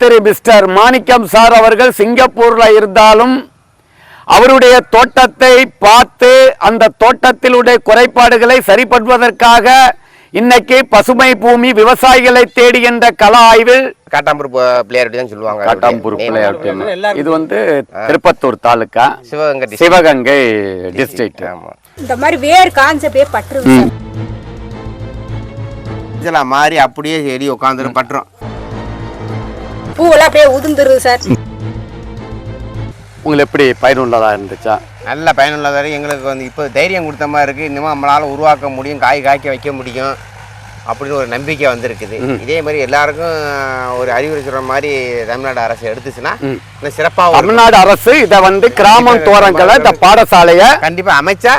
திரு mister மாணிக்கம் sir அவர்கள் சிங்கப்பூர்ல இருந்தாலும் அவருடைய தோட்டத்தை பார்த்து அந்த தோட்டத்திலுடைய குறைபாடுகளை சரிப்படுவதற்காக இன்னைக்கு பசுமை பூமி விவசாயிகளை தேடி என்ற கள ஆய்வில் காட்டாம்பூர் தான் சொல்லுவாங்க இது வந்து திருப்பத்தூர் தாலுக்கா. சிவகங்கை district. சிவகங்கை டிஸ்ட்ரிக்ட் ஆமா. இந்த மாதிரி வேர் சார். இதெல்லாம் மாறி அப்படியே செடி உட்காந்துரும் பட்டுரும். பூவெல்லாம் அப்படியே உதிர்ந்துருது சார். உங்களுக்கு எப்படி பயனுள்ளதா இருந்துச்சா? நல்ல பயனுள்ளதாக எங்களுக்கு வந்து இப்போ தைரியம் கொடுத்த மாதிரி இருக்குது இன்னமும் நம்மளால் உருவாக்க முடியும் காய் காய்க்க வைக்க முடியும் அப்படின்னு ஒரு நம்பிக்கை வந்திருக்குது. இதே மாதிரி எல்லாருக்கும் ஒரு அறிவுரை சொல்கிற மாதிரி தமிழ்நாடு அரசு எடுத்துச்சுன்னா இன்னும் சிறப்பாக தமிழ்நாடு அரசு இத வந்து கிராமம் தோரங்களை இந்த பாடசாலைய கண்டிப்பாக அமைச்சா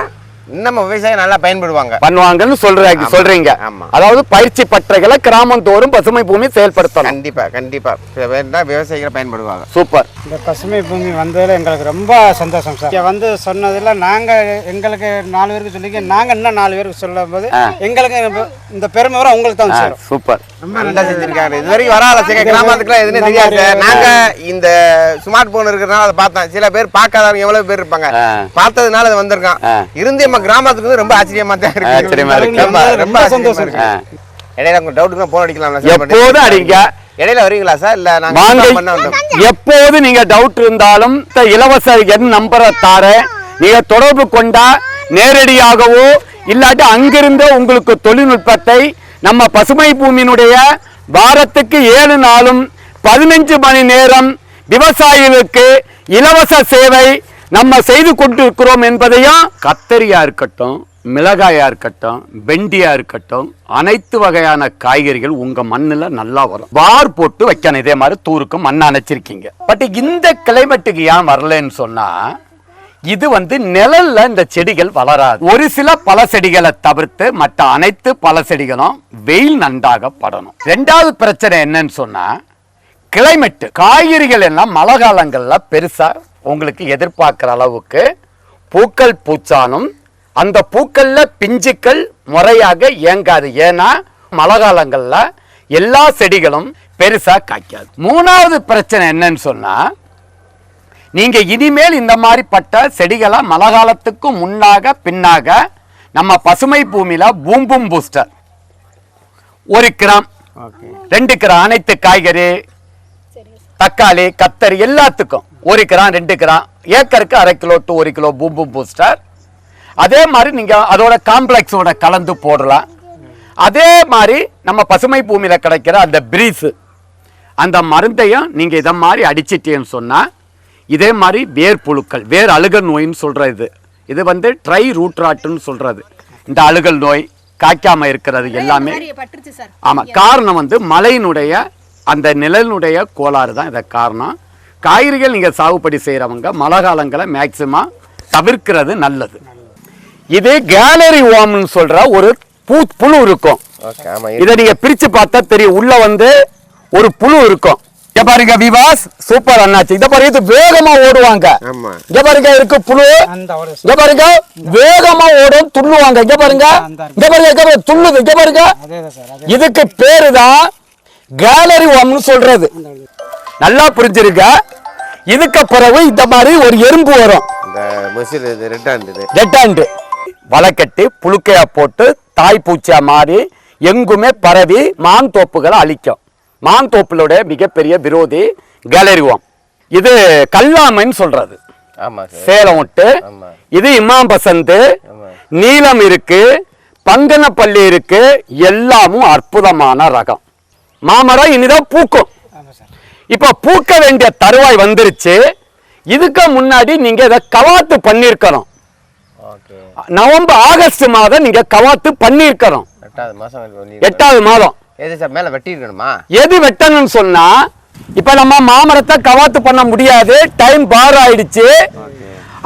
இன்னும் விவசாயம் நல்லா பயன்படுவாங்க. பண்ணுவாங்கன்னு சொல்றாங்க. சொல்றீங்க. ஆமா. அதாவது பயிற்சி பற்றைகளை கிராமம் தோறும் பசுமை பூமி செயல்படுத்தணும். கண்டிப்பாக கண்டிப்பாக வேண்டாம் விவசாயிகள் பயன்படுவாங்க. சூப்பர். இந்த பசுமை பூமி வந்ததில் எங்களுக்கு ரொம்ப சந்தோஷம் சார். இங்கே வந்து சொன்னதில் நாங்கள் எங்களுக்கு நாலு பேருக்கு சொல்லிக்க நாங்கள் இன்னும் நாலு பேருக்கு சொல்லும் போது எங்களுக்கு இந்த- பெருமை வர உங்களுக்கு தான் சேரும். சூப்பர். நல்லா செஞ்சிருக்காங்க இது வரைக்கும் வராத சில கிராமத்துக்குலாம் எதுவுமே தெரியாது சார். நாங்க இந்த ஸ்மார்ட் போன் இருக்கிறதுனால அதை பார்த்தோம் சில பேர் பார்க்காதவங்க எவ்வளவு பேர் இருப்பாங்க. பார்த்ததுனால அது வந்திருக்கான். இருந்து கிராமத்துக்கு வந்து ரொம்ப ஆச்சரியமா தான் இருக்கு. ஆச்சரியமா இருக்கு. ரொம்ப சந்தோஷம். இருக்கு. இடையில உங்க டவுட்டுக்கு போன் அடிக்கலாம் சார் எப்போதும் அடிங்க. இடையில வரீங்களா சார் இல்ல நாங்க எப்போது நீங்க டவுட் இருந்தாலும் இலவச எண் நம்பரை தாரேன் நீங்க தொடர்பு கொண்டா நேரடியாகவோ இல்லாட்டி அங்கிருந்தே உங்களுக்கு தொழில்நுட்பத்தை நம்ம பசுமை பூமியினுடைய வாரத்துக்கு ஏழு நாளும் பதினஞ்சு மணி நேரம் விவசாயிகளுக்கு இலவச சேவை நம்ம செய்து கொண்டிருக்கிறோம் என்பதையும் கத்தரியா இருக்கட்டும் மிளகாயா இருக்கட்டும் வெண்டியா இருக்கட்டும் அனைத்து வகையான காய்கறிகள் உங்க மண்ணுல நல்லா வரும். வார் போட்டு வைக்கணும். இதே மாதிரி தூருக்கு மண் அணைச்சிருக்கீங்க. பட் இந்த கிளைமேட்டுக்கு ஏன் வரலன்னு சொன்னா இது வந்து நிழல்ல இந்த செடிகள் வளராது. ஒரு சில பல செடிகளை தவிர்த்து மற்ற அனைத்து பல செடிகளும் வெயில் நன்றாக படணும். ரெண்டாவது பிரச்சனை என்னன்னு சொன்னா கிளைமேட்டு காய்கறிகள் எல்லாம் மழை காலங்கள்ல பெருசா உங்களுக்கு எதிர்பார்க்கிற அளவுக்கு பூக்கள் பூச்சானும் அந்த பூக்கள்ல பிஞ்சுக்கள் முறையாக இயங்காது. ஏன்னா மழை காலங்கள்ல எல்லா செடிகளும் பெருசா காய்க்காது. மூணாவது பிரச்சனை என்னன்னு சொன்னா நீங்க இனிமேல் இந்த மாதிரி பட்ட செடிகளை மழை காலத்துக்கு முன்னாக பின்னாக நம்ம பசுமை பூமியில பூம்பும் பூஸ்டர். ஒரு கிராம் ரெண்டு கிராம் அனைத்து காய்கறி தக்காளி கத்தரி எல்லாத்துக்கும் ஒரு கிராம் ரெண்டு கிராம் ஏக்கருக்கு அரை கிலோ டு ஒரு கிலோ பூம்பும் பூஸ்டர் அதே மாதிரி நீங்க அதோட காம்ப்ளெக்ஸோட கலந்து போடலாம். அதே மாதிரி நம்ம பசுமை பூமியில கிடைக்கிற அந்த பிரீஸ் அந்த மருந்தையும் நீங்க இதை மாதிரி அடிச்சிட்டேன்னு சொன்னா இதே மாதிரி வேர் புழுக்கள் வேர் அழுகல் நோயின்னு சொல்ற இது இது வந்து ட்ரை ரூட் ராட்டுன்னு சொல்றது. இந்த அழுகல் நோய் காய்க்காம இருக்கிறது எல்லாமே. பற்றுச்சு சார். ஆமா காரணம் வந்து மழையினுடைய அந்த நிழலினுடைய கோளாறு தான் இதை காரணம். காய்கறிகள் நீங்க சாகுபடி செய்யறவங்க மழை காலங்களை மேக்சிமம் தவிர்க்கிறது நல்லது. இது கேலரி ஓம்னு சொல்ற ஒரு பூ புழு இருக்கும். இதை நீங்க பிரிச்சு பார்த்தா தெரியும். உள்ள வந்து ஒரு புழு இருக்கும். இங்க பாருங்க விவாஸ் சூப்பர் அண்ணாச்சி. இத பாருங்க இது வேகமா ஓடுவாங்க. ஆமா. இங்க பாருங்க இருக்கு புழு. இங்க பாருங்க வேகமா ஓடும் துள்ளுவாங்க. இங்க பாருங்க. இங்க பாருங்க துள்ளுது. இங்க பாருங்க. இதுக்கு பேரு தான் கேலரி ஒம்னு சொல்றது. நல்லா புரிஞ்சிருக்க? இதுக்கு பிறகு இந்த மாதிரி ஒரு எறும்பு வரும். ரெட்டாண்டு வலை கட்டி புழுக்கையா போட்டு தாய் பூச்சியா மாறி எங்குமே பரவி மான் தோப்புகளை அழிக்கும். மான் தோப்புகளுடைய மிகப்பெரிய விரோதி கேலரி ஓம் இது கல்லாமைன்னு சொல்றது. சேலம் விட்டு. இது இமாம் பசந்து. நீலம் இருக்கு. பங்கனப்பள்ளி இருக்கு. எல்லாமும் அற்புதமான ரகம். மாமரம் இனிதான் பூக்கும். இப்ப பூக்க வேண்டிய தருவாய் வந்துருச்சு. இதுக்கு முன்னாடி நீங்க இதை கவாத்து பண்ணிருக்கணும். ஓகே. நவம்பர் ஆகஸ்ட் மாதம் நீங்க கவாத்து பண்ணிருக்கணும். எட்டாவது மாசம் பண்ணி எட்டாவது மாதம். எது சார் மேல வெட்டி இருக்கணுமா எது வெட்டணும்னு சொன்னா இப்ப நம்ம மாமரத்தை கவாத்து பண்ண முடியாது. டைம் பார் ஆயிடுச்சு.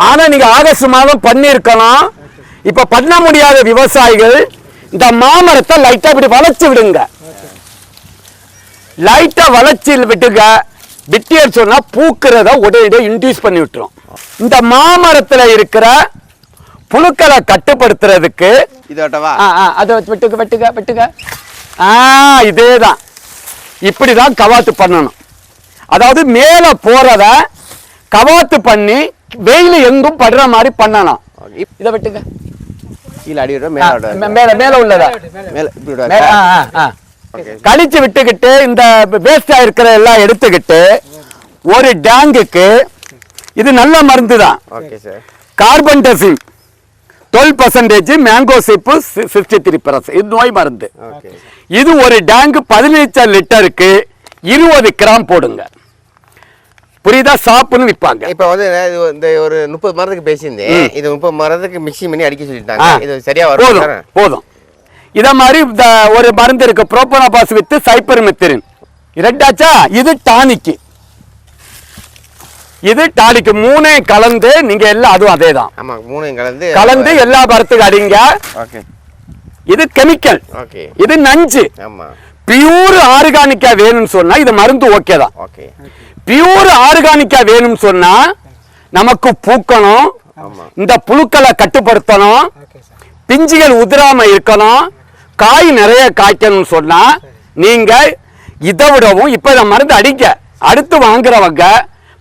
ஆனா நீங்க ஆகஸ்ட் மாதம் பண்ணிருக்கணும். இப்ப பண்ண முடியாத விவசாயிகள் இந்த மாமரத்தை லைட்டா இப்படி வளைச்சு விடுங்க. லைட்டா வளைச்சு விட்டுங்க விட்டியர் சொன்னா பூக்கிறத உடனடியாக இன்டியூஸ் பண்ணி விட்டுரும். இந்த மாமரத்துல இருக்கிற புழுக்களை கட்டுப்படுத்துறதுக்கு இதோட்டவா அதை வெட்டுக்க வெட்டுக்க வெட்டுக்க. ஆ இதே தான் இப்படி தான் கவாத்து பண்ணணும். அதாவது மேல போறத கவாத்து பண்ணி வெயில் எங்கும் படுற மாதிரி பண்ணணும் இதை விட்டுங்க கீழே அடி மேலே மேல மேல உள்ளதா? மேலே கழிச்சு விட்டுக்கிட்டு இந்த வேஸ்டா இருக்கிற எல்லாம் எடுத்துக்கிட்டு ஒரு டேங்குக்கு இது நல்ல மருந்து தான். Carbendazim twelve percentage mancozeb sixty three இது நோய் மருந்து. இது ஒரு டேங்கு பதினஞ்சு லிட்டருக்கு இருபது கிராம் போடுங்க. புரியுதா? சாப்புன்னு விற்பாங்க இப்போ வந்து இந்த ஒரு முப்பது மரத்துக்கு பேசியிருந்தேன். இது முப்பது மரத்துக்கு மிக்ஸி பண்ணி அடிக்க சொல்லிட்டாங்க. இது சரியா வரும் போதும். போதும். இத மாதிரி இந்த ஒரு மருந்து இருக்கு. புரோபோனபாஸ் வித் சைப்பர் மெத்திரின் ரெண்டாச்சா இது டானிக்கு. இது டானிக்கு. மூணே கலந்து நீங்க எல்லாம் அதுவும் அதே தான் ஆமா மூணையும் கலந்து கலந்து எல்லா மரத்துக்கு அடிங்க. ஓகே. இது கெமிக்கல். ஓகே. இது நஞ்சு. ஆமா. பியூர் ஆர்கானிக்கா வேணும்னு சொன்னா இது மருந்து ஓகே தான். ஓகே. பியூர் ஆர்கானிக்கா வேணும்னு சொன்னா நமக்கு பூக்கணும். ஆமா. இந்த புழுக்களை கட்டுப்படுத்தணும். Okay sir. பிஞ்சுகள் உதிராம இருக்கணும். காய் நிறைய காய்க்கணும்னு சொன்னா நீங்க இதை விடவும் இப்ப இந்த மருந்து அடிக்க. அடுத்து வாங்குறவங்க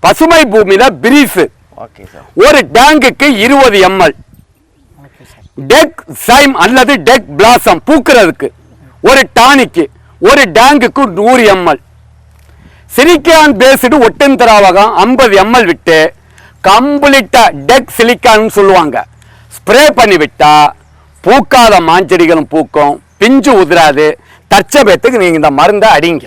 பசுமை பூமியில சார் ஒரு டேங்குக்கு இருபது எம்எல். டெக் சைம் அல்லது டெக் பிளாசம் பூக்கிறதுக்கு ஒரு டானிக்கு ஒரு டேங்குக்கு நூறு எம்எல். சிலிக்கான் பேஸ்டு ஒட்டன் திராவகம் ஐம்பது எம்எல் விட்டு கம்ப்ளீட்டா டெக் சிலிக்கான் சொல்லுவாங்க. ஸ்ப்ரே பண்ணி விட்டா பூக்காத மாஞ்செடிகளும் பூக்கும். பிஞ்சு உதிராது தச்ச பேத்துக்கு நீங்கள் இந்த மருந்தை அடிங்க.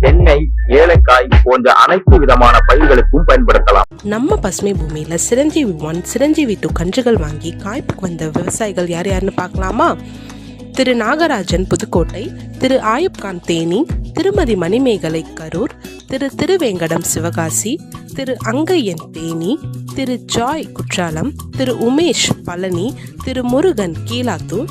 தென்னை ஏலக்காய் போன்ற அனைத்து விதமான பயிர்களுக்கும் பயன்படுத்தலாம். நம்ம பசுமை பூமியில சிரஞ்சீவி ஒன் சிரஞ்சீவி டூ கன்றுகள் வாங்கி காய்ப்புக்கு வந்த விவசாயிகள் யார் யாருன்னு பார்க்கலாமா? திரு நாகராஜன் புதுக்கோட்டை திரு ஆயுப்கான் தேனி திருமதி மணிமேகலை கரூர் திரு திருவேங்கடம் சிவகாசி திரு அங்கையன் தேனி திரு ஜாய் குற்றாலம் திரு உமேஷ் பழனி திரு முருகன் கீலாத்தூர்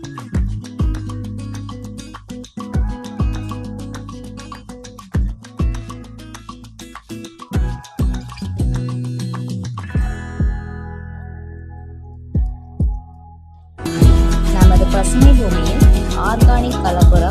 பசுமை பூமியில் ஆர்கானிக் கலப்புரம்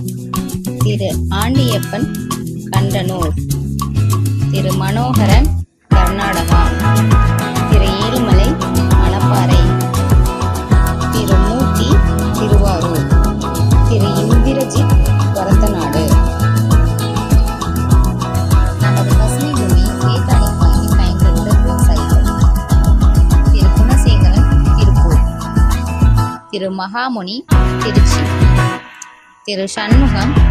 திரு ஆண்டியப்பன் கண்டனூர். திரு மனோகரன் கர்நாடகா. திரு ஏழுமலை மணப்பாறை. திரு மூர்த்தி திருவாரூர். திரு இந்திரஜித் வரத்தநாடு திரு குணசேகரன் திருப்பூர். திரு மகாமுனி திருச்சி. திரு சண்முகம்